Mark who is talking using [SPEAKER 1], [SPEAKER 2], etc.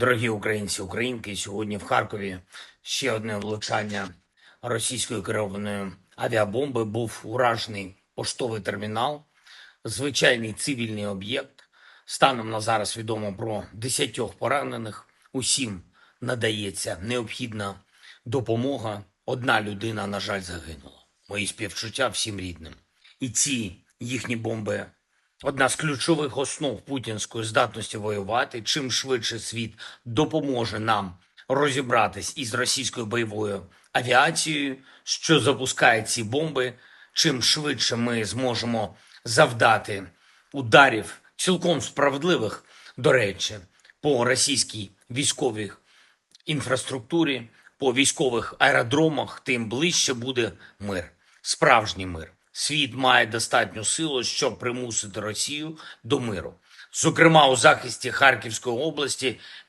[SPEAKER 1] Дорогі українці, українки, сьогодні в Харкові ще одне влучання російської керованої авіабомби був уражений поштовий термінал, звичайний цивільний об'єкт. Станом на зараз відомо про 10 поранених. Усім надається необхідна допомога. Одна людина, на жаль, загинула. Мої співчуття всім рідним. І ці їхні бомби одна з ключових основ путінської здатності воювати. Чим швидше світ допоможе нам розібратись із російською бойовою авіацією, що запускає ці бомби, чим швидше ми зможемо завдати ударів цілком справедливих, до речі, по російській військовій інфраструктурі, по військових аеродромах, тим ближче буде мир, справжній мир. Світ має достатню силу, щоб примусити Росію до миру. Зокрема, у захисті Харківської області